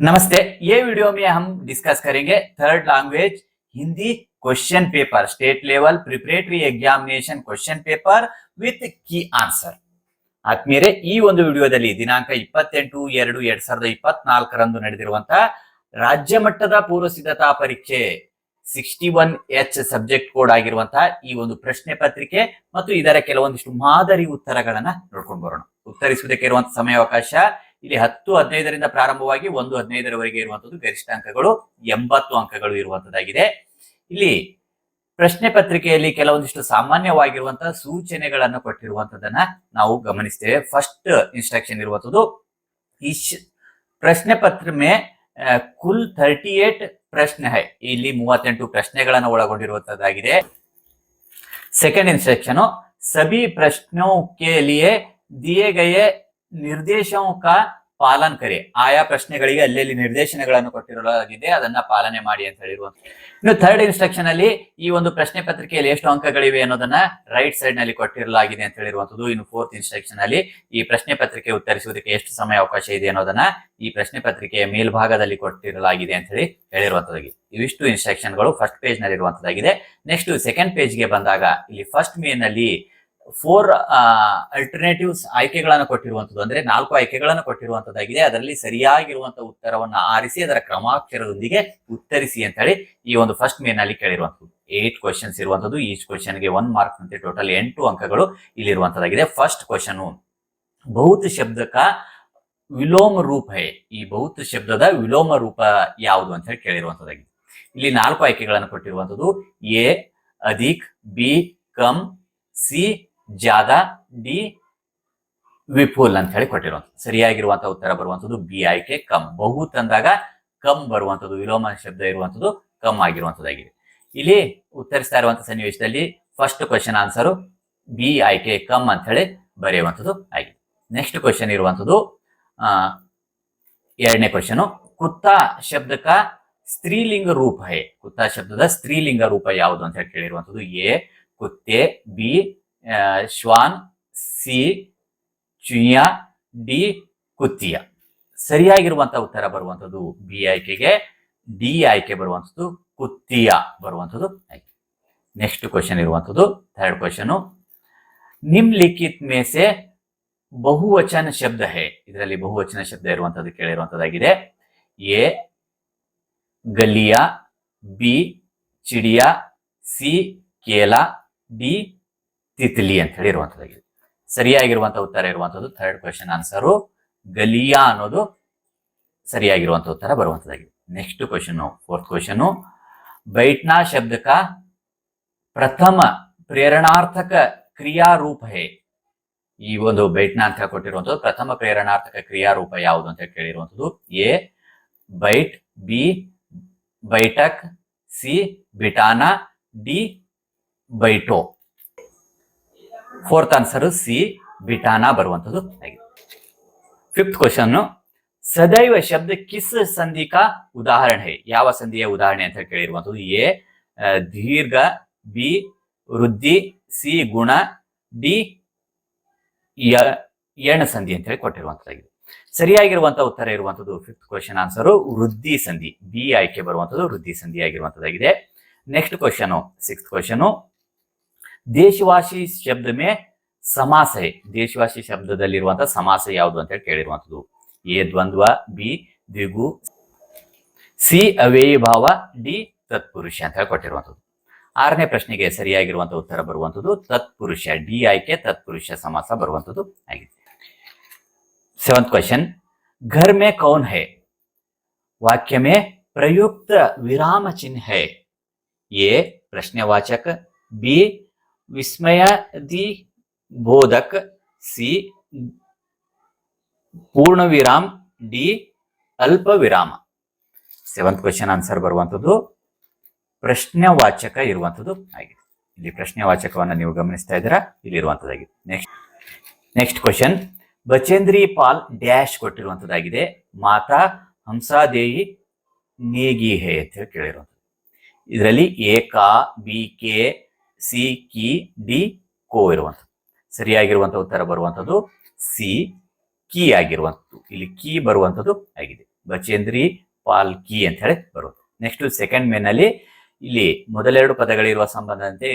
नमस्ते ये वीडियो में हम डिस्कस करेंगे third language Hindi question paper state level preparatory examination question paper with key answer ಆತ್ಮೀಯರೇ ಈ ಒಂದು ವಿಡಿಯೋದಲ್ಲಿ ದಿನಾಂಕ ಇಪ್ಪತ್ತೆಂಟು ಎರಡು ಎರಡ್ ಸಾವಿರದ ಇಪ್ಪತ್ನಾಲ್ಕರಂದು ನಡೆದಿರುವಂತಹ ರಾಜ್ಯ ಮಟ್ಟದ ಪೂರ್ವ ಸಿದ್ಧತಾ ಪರೀಕ್ಷೆ sixty one H subject code ಆಗಿರುವಂತಹ ಈ ಒಂದು ಪ್ರಶ್ನೆ ಪತ್ರಿಕೆ ಮತ್ತು ಇದರ ಕೆಲವೊಂದಿಷ್ಟು ಮಾದರಿ ಉತ್ತರಗಳನ್ನ ನೋಡ್ಕೊಂಡು ಬರೋಣ ಉತ್ತರಿಸುವುದಕ್ಕೆ ಇರುವಂತಹ ಸಮಯಾವಕಾಶ ಇಲ್ಲಿ ಹತ್ತು ಹದಿನೈದರಿಂದ ಪ್ರಾರಂಭವಾಗಿ ಒಂದು ಹದಿನೈದರವರೆಗೆ ಇರುವಂತದ್ದು ಗರಿಷ್ಠ ಅಂಕಗಳು, ಎಂಬತ್ತು ಅಂಕಗಳು ಇರುವಂತದ್ದಾಗಿದೆ ಇಲ್ಲಿ ಪ್ರಶ್ನೆ ಪತ್ರಿಕೆಯಲ್ಲಿ ಕೆಲವೊಂದಿಷ್ಟು ಸಾಮಾನ್ಯವಾಗಿರುವಂತಹ ಸೂಚನೆಗಳನ್ನು ಕೊಟ್ಟಿರುವಂತದನ್ನ ನಾವು ಗಮನಿಸ್ತೇವೆ. ಫಸ್ಟ್ ಇನ್ಸ್ಟ್ರಕ್ಷನ್ ಇರುವಂತದ್ದು ಈ ಪ್ರಶ್ನೆ ಪತ್ರ ಮೇ ಕುಲ್ ಥರ್ಟಿ ಏಟ್ ಪ್ರಶ್ನೆ ಹೈ. ಇಲ್ಲಿ ಮೂವತ್ತೆಂಟು ಪ್ರಶ್ನೆಗಳನ್ನು ಒಳಗೊಂಡಿರುವಂತದ್ದಾಗಿದೆ ಸೆಕೆಂಡ್ ಇನ್ಸ್ಟ್ರಕ್ಷನ್ ಸಭಿ ಪ್ರಶ್ನೋಕ್ಕೆ ಲಿಯೆ ದಿಯೆ ಗಯೆ ನಿರ್ದೇಶಕ ಪಾಲನ್ ಕರೆ. ಆಯಾ ಪ್ರಶ್ನೆಗಳಿಗೆ ಅಲ್ಲಿ ನಿರ್ದೇಶನಗಳನ್ನು ಕೊಟ್ಟಿರಲಾಗಿದೆ ಅದನ್ನ ಪಾಲನೆ ಮಾಡಿ ಅಂತ ಹೇಳಿರುವ ಇನ್ನು ಥರ್ಡ್ ಇನ್ಸ್ಟ್ರಕ್ಷನ್ ಅಲ್ಲಿ ಈ ಒಂದು ಪ್ರಶ್ನೆ ಪತ್ರಿಕೆಯಲ್ಲಿ ಎಷ್ಟು ಅಂಕಗಳಿವೆ ಅನ್ನೋದನ್ನ ರೈಟ್ ಸೈಡ್ನಲ್ಲಿ ಕೊಟ್ಟಿರಲಾಗಿದೆ ಅಂತ ಹೇಳಿರುವಂತದ್ದು. ಇನ್ನು ಫೋರ್ತ್ ಇನ್ಸ್ಟ್ರಕ್ಷನ್ ಅಲ್ಲಿ ಈ ಪ್ರಶ್ನೆ ಪತ್ರಿಕೆ ಉತ್ತರಿಸುವುದಕ್ಕೆ ಎಷ್ಟು ಸಮಯ ಅವಕಾಶ ಇದೆ ಅನ್ನೋದನ್ನ ಈ ಪ್ರಶ್ನೆ ಪತ್ರಿಕೆಯ ಮೇಲ್ಭಾಗದಲ್ಲಿ ಕೊಟ್ಟಿರಲಾಗಿದೆ ಅಂತ ಹೇಳಿ ಹೇಳಿರುವಂತದ್ದಾಗಿ. ಇವಿಷ್ಟು ಇನ್ಸ್ಟ್ರಕ್ಷನ್ಗಳು ಫಸ್ಟ್ ಪೇಜ್ನಲ್ಲಿ ಇರುವಂತದ್ದಾಗಿದೆ ನೆಕ್ಸ್ಟ್ ಸೆಕೆಂಡ್ ಪೇಜ್ಗೆ ಬಂದಾಗ ಇಲ್ಲಿ ಫಸ್ಟ್ ಮೇನ್ ಅಲ್ಲಿ ಫೋರ್ ಅಲ್ಟರ್ನೇಟಿವ್ಸ್ ಆಯ್ಕೆಗಳನ್ನು ಕೊಟ್ಟಿರುವಂಥದ್ದು. ಅಂದ್ರೆ ನಾಲ್ಕು ಆಯ್ಕೆಗಳನ್ನು ಕೊಟ್ಟಿರುವಂತದ್ದಾಗಿದೆ ಅದರಲ್ಲಿ ಸರಿಯಾಗಿರುವಂತಹ ಉತ್ತರವನ್ನ ಆರಿಸಿ, ಅದರ ಕ್ರಮಾಕ್ಷರದೊಂದಿಗೆ ಉತ್ತರಿಸಿ ಅಂತ ಹೇಳಿ ಈ ಒಂದು ಫಸ್ಟ್ ಮೇನ್ ಅಲ್ಲಿ ಕೇಳಿರುವಂತದ್ದು ಏಟ್ ಕ್ವಶನ್ಸ್ ಇರುವಂತದ್ದು ಈಚ್ ಕ್ವಶನ್ಗೆ ಒನ್ ಮಾರ್ಕ್ ಅಂತ ಟೋಟಲ್ ಎಂಟು ಅಂಕಗಳು ಇಲ್ಲಿರುವಂತದ್ದಾಗಿದೆ ಫಸ್ಟ್ ಕ್ವಶನ್ ಬಹುತ್ ಶಬ್ದಕ ವಿಲೋಮ ರೂಪ ಈ ಬಹುತ್ ಶಬ್ದದ ವಿಲೋಮ ರೂಪ ಯಾವುದು ಅಂತ ಹೇಳಿ ಕೇಳಿರುವಂತದ್ದಾಗಿದೆ ಇಲ್ಲಿ ನಾಲ್ಕು ಆಯ್ಕೆಗಳನ್ನು ಕೊಟ್ಟಿರುವಂತದ್ದು ಎ, ಅಧಿಕ್, ಬಿ, ಕಮ್, ಸಿ ಜಾದ ಡಿ ವಿಪುಲ್ ಅಂತ ಹೇಳಿ ಕೊಟ್ಟಿರುವಂತದ್ದು ಸರಿಯಾಗಿರುವಂತಹ ಉತ್ತರ ಬರುವಂತದ್ದು ಬಿ ಆಯ್ಕೆ, ಕಮ್. ಬಹುತ್ ಅಂದಾಗ ಕಮ್ ಬರುವಂತದ್ದು ವಿಲೋಮ ಶಬ್ದ ಇರುವಂತದ್ದು ಕಮ್ ಆಗಿರುವಂತದ್ದಾಗಿದೆ ಇಲ್ಲಿ ಉತ್ತರಿಸ್ತಾ ಇರುವಂತಹ ಸನ್ನಿವೇಶದಲ್ಲಿ ಫಸ್ಟ್ ಕ್ವಶನ್ ಆನ್ಸರ್ ಬಿ ಆಯ್ಕೆ, ಕಮ್ ಅಂತ ಹೇಳಿ ಬರೆಯುವಂತದ್ದು ಆಗಿದೆ. ನೆಕ್ಸ್ಟ್ ಕ್ವಶನ್ ಇರುವಂತದ್ದು ಆ, ಎರಡನೇ ಕ್ವಶನ್ ಕುತ್ತ ಶಬ್ದಕ ಸ್ತ್ರೀಲಿಂಗ ರೂಪ ಹೇ ಕುತ್ತ ಶಬ್ದದ ಸ್ತ್ರೀಲಿಂಗ ರೂಪ ಯಾವುದು ಅಂತ ಹೇಳಿ ಕೇಳಿರುವಂತದ್ದು ಎ. ಕುತ್ತೆ, ಬಿ ಶ್ವಾನ್, ಸಿ ಚುಯಾ ಡಿ, ಕುತ್ತಿಯ. ಸರಿಯಾಗಿರುವಂತಹ ಉತ್ತರ ಬರುವಂಥದ್ದು ಬಿ ಆಯ್ಕೆಗೆ, ಡಿ ಆಯ್ಕೆ ಬರುವಂಥದ್ದು ಕುತ್ತಿಯ ಬರುವಂಥದ್ದು ಆಯ್ಕೆ. ನೆಕ್ಸ್ಟ್ ಕ್ವಶನ್ ಇರುವಂಥದ್ದು ಥರ್ಡ್ ಕ್ವಶನ್ ನಿಮ್ಲಿಖಿತ್ ಮೇಸೆ ಬಹುವಚನ ಶಬ್ದ ಹೇ. ಇದರಲ್ಲಿ ಬಹುವಚನ ಶಬ್ದ ಇರುವಂಥದ್ದು ಕೇಳಿರುವಂಥದ್ದಾಗಿದೆ. ಎ ಗಲಿಯಾ ಬಿ, ಚಿಡಿಯಾ, ಸಿ, ಕೇಲ, ಡಿ ತಿತ್ಲಿ ಅಂತ ಹೇಳಿ ಇರುವಂತದ್ದಾಗಿದೆ. ಸರಿಯಾಗಿರುವಂತ ಉತ್ತರ ಇರುವಂತದ್ದು ಥರ್ಡ್ ಕ್ವಶನ್ ಆನ್ಸರು ಗಲಿಯಾ ಅನ್ನೋದು ಸರಿಯಾಗಿರುವಂತ ಉತ್ತರ ಬರುವಂತದ್ದಾಗಿದೆ. ನೆಕ್ಸ್ಟ್ ಕ್ವಶನ್ ಫೋರ್ತ್ ಕ್ವಶನ್ ಬೈಟ್ನಾ ಶಬ್ದಕ ಪ್ರಥಮ ಪ್ರೇರಣಾರ್ಥಕ ಕ್ರಿಯಾರೂಪ ಹೇ? ಈ ಒಂದು ಬೈಟ್ನಾ ಅಂತ ಕೊಟ್ಟಿರುವಂಥದ್ದು ಪ್ರಥಮ ಪ್ರೇರಣಾರ್ಥಕ ಕ್ರಿಯಾರೂಪ ಯಾವುದು ಅಂತ ಕೇಳಿರುವಂಥದ್ದು ಎ, ಬೈಟ್, ಬಿ, ಬೈಟಕ್, ಸಿ, ಬಿಟಾನಾ, ಡಿ, ಬೈಟೋ. ಫೋರ್ತ್ ಆನ್ಸರ್ ಸಿ ಬಿಟಾನಾ ಬರುವಂತದ್ದು ಆಗಿದೆ. ಫಿಫ್ತ್ ಕ್ವಶನ್ ಸದೈವ ಶಬ್ದ ಕಿಸ್ ಸಂಧಿ ಕಾ ಉದಾಹರಣೆ. ಯಾವ ಸಂಧಿಯ ಉದಾಹರಣೆ ಅಂತ ಕೇಳಿರುವಂತದ್ದು ಎ ದೀರ್ಘ, ಬಿ, ವೃದ್ಧಿ, ಸಿ, ಗುಣ, ಡಿ ಎಣ ಸಂಧಿ ಅಂತ ಹೇಳಿ ಕೊಟ್ಟಿರುವಂತದ್ದಾಗಿದೆ ಸರಿಯಾಗಿರುವಂತಹ ಉತ್ತರ ಇರುವಂತದ್ದು ಫಿಫ್ತ್ ಕ್ವಶನ್ ಆನ್ಸರ್ ವೃದ್ಧಿ ಸಂಧಿ. ಬಿ ಆಯ್ಕೆ ಬರುವಂತದ್ದು ವೃದ್ಧಿ ಸಂಧಿ ಆಗಿರುವಂತದ್ದಾಗಿದೆ ನೆಕ್ಸ್ಟ್ ಕ್ವಶನ್ ಸಿಕ್ಸ್ತ್ ಕ್ವಶನ್ ದೇಶವಾಸಿ ಶಬ್ದ ಮೇ ಸಮಾಸ. ದೇಶವಾಸಿ ಶಬ್ದದಲ್ಲಿರುವಂತಹ ಸಮಾಸ ಯಾವುದು ಅಂತ ಹೇಳಿ ಕೇಳಿರುವಂಥದ್ದು ಎ ದ್ವಂದ್ವ, ಬಿ ದ್ವಿಗು, ಸಿ ಅವ್ಯಯಿ ಭಾವ, ಡಿ ತತ್ಪುರುಷ ಅಂತ ಹೇಳಿ ಕೊಟ್ಟಿರುವಂಥದ್ದು ಆರನೇ ಪ್ರಶ್ನೆಗೆ ಸರಿಯಾಗಿರುವಂತಹ ಉತ್ತರ ಬರುವಂಥದ್ದು ತತ್ಪುರುಷ, ಡಿ ಆಯ್ಕೆ, ತತ್ಪುರುಷ ಸಮಾಸ ಬರುವಂಥದ್ದು ಆಗಿದೆ. ಸೆವೆಂತ್ ಕ್ವಶನ್ ಘರ್ ಮೇ ಕೌನ್ ಹೇ? ವಾಕ್ಯ ಮೇ ಪ್ರಯುಕ್ತ ವಿರಾಮ ಚಿಹ್ನೆ ಎ ಪ್ರಶ್ನೆ ವಾಚಕ, ಬಿ विस्मयादि बोधक सी पूर्ण विराम ಡಿ ಅಲ್ಪ ವಿರಾಮ ಸೆವೆಂತ್ ಕ್ವಶನ್ ಆನ್ಸರ್ ಬರುವಂತದ್ದು ಪ್ರಶ್ನೆವಾಚಕ ಇರುವಂತದ್ದು ಆಗಿದೆ ಇಲ್ಲಿ ಪ್ರಶ್ನೆವಾಚಕವನ್ನ ನೀವು ಗಮನಿಸ್ತಾ ಇದ್ದೀರಾ ಇಲ್ಲಿ ಇರುವಂತದ್ದಾಗಿದೆ next next question Bachendri Pal dash ಕೊಟ್ಟಿರುವಂತದ್ದಾಗಿದೆ ಮಾತಾ ಹಂಸಾದೇಯಿ ನೇಗಿ ಹೇ ಅಂತ ಹೇಳಿ ಕೇಳಿರುವಂಥದ್ದು ಇದರಲ್ಲಿ ಎ ಕಾ ಬಿ ಕೆ ಸಿ, ಕಿ, ಡಿ, ಕೋ ಇರುವಂಥದ್ದು. ಸರಿಯಾಗಿರುವಂತಹ ಉತ್ತರ ಬರುವಂಥದ್ದು ಸಿ, ಕಿ ಆಗಿರುವಂಥದ್ದು. ಇಲ್ಲಿ ಕಿ ಬರುವಂಥದ್ದು ಆಗಿದೆ. ಬಚೇಂದ್ರಿ ಪಾಲ್ ಕಿ ಅಂತ ಹೇಳಿ ಬರುತ್ತೆ ನೆಕ್ಸ್ಟ್ ಸೆಕೆಂಡ್ ಮೇನಲ್ಲಿ ಇಲ್ಲಿ ಮೊದಲೆರಡು ಪದಗಳಿರುವ ಸಂಬಂಧದಂತೆ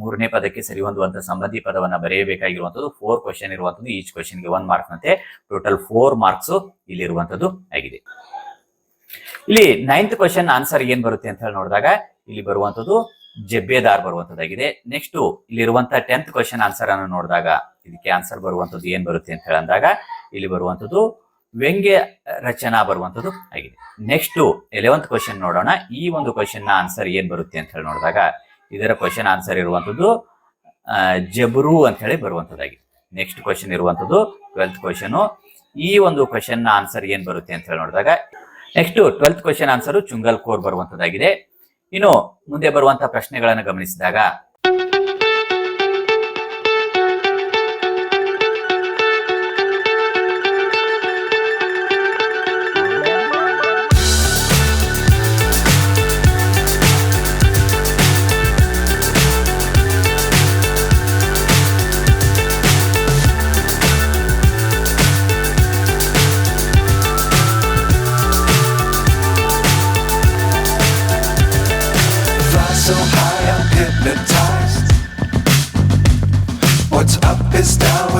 ಮೂರನೇ ಪದಕ್ಕೆ ಸರಿ ಹೊಂದುವಂತಹ ಸಂಬಂಧಿ ಪದವನ್ನು ಬರೆಯಬೇಕಾಗಿರುವಂತದ್ದು ಫೋರ್ ಕ್ವಶನ್ ಇರುವಂತದ್ದು ಈಚ್ ಕ್ವಶನ್ಗೆ ಒನ್ ಮಾರ್ಕ್ ಅಂತೆ ಟೋಟಲ್ ಫೋರ್ ಮಾರ್ಕ್ಸ್ ಇಲ್ಲಿ ಇರುವಂತದ್ದು ಆಗಿದೆ. ಇಲ್ಲಿ ನೈನ್ತ್ ಕ್ವಶನ್ ಆನ್ಸರ್ ಏನ್ ಬರುತ್ತೆ ಅಂತ ಹೇಳಿ ನೋಡಿದಾಗ ಇಲ್ಲಿ ಬರುವಂತದ್ದು ಜಬ್ಬೇದಾರ್ ಬರುವಂತದ್ದಾಗಿದೆ. ನೆಕ್ಸ್ಟ್ ಇಲ್ಲಿ ಇರುವಂತಹ ಟೆಂತ್ ಕ್ವಶನ್ ಆನ್ಸರ್ ಅನ್ನು ನೋಡಿದಾಗ, ಇದಕ್ಕೆ ಆನ್ಸರ್ ಬರುವಂತದ್ದು ಏನ್ ಬರುತ್ತೆ ಅಂತ ಹೇಳಿ ಅಂದಾಗ ಇಲ್ಲಿ ಬರುವಂತದ್ದು ವ್ಯಂಗ್ಯ ರಚನಾ ಬರುವಂತದ್ದು ಆಗಿದೆ. ನೆಕ್ಸ್ಟ್ ಎಲೆವೆಂತ್ ಕ್ವಶನ್ ನೋಡೋಣ. ಈ ಒಂದು ಕ್ವಶನ್ನ ಆನ್ಸರ್ ಏನ್ ಬರುತ್ತೆ ಅಂತ ಹೇಳಿ ನೋಡಿದಾಗ, ಇದರ ಕ್ವಶನ್ ಆನ್ಸರ್ ಇರುವಂತದ್ದು ಜಬ್ರು ಅಂತ ಹೇಳಿ ಬರುವಂತದ್ದಾಗಿದೆ ನೆಕ್ಸ್ಟ್ ಕ್ವಶನ್ ಇರುವಂತದ್ದು ಟ್ವೆಲ್ತ್ ಕ್ವಶನ್ ಈ ಒಂದು ಕ್ವಶನ್ನ ಆನ್ಸರ್ ಏನ್ ಬರುತ್ತೆ ಅಂತ ಹೇಳಿ ನೋಡಿದಾಗ ನೆಕ್ಸ್ಟ್ ಟ್ವೆಲ್ತ್ ಕ್ವಶನ್ ಆನ್ಸರ್ ಚುಂಗಲ್ ಕೋರ್ ಬರುವಂತದ್ದಾಗಿದೆ. ಇನ್ನು ಮುಂದೆ ಬರುವಂತಹ ಪ್ರಶ್ನೆಗಳನ್ನು ಗಮನಿಸಿದಾಗ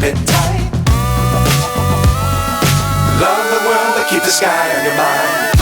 Keep it tight. Love the world, but keep the sky on your mind.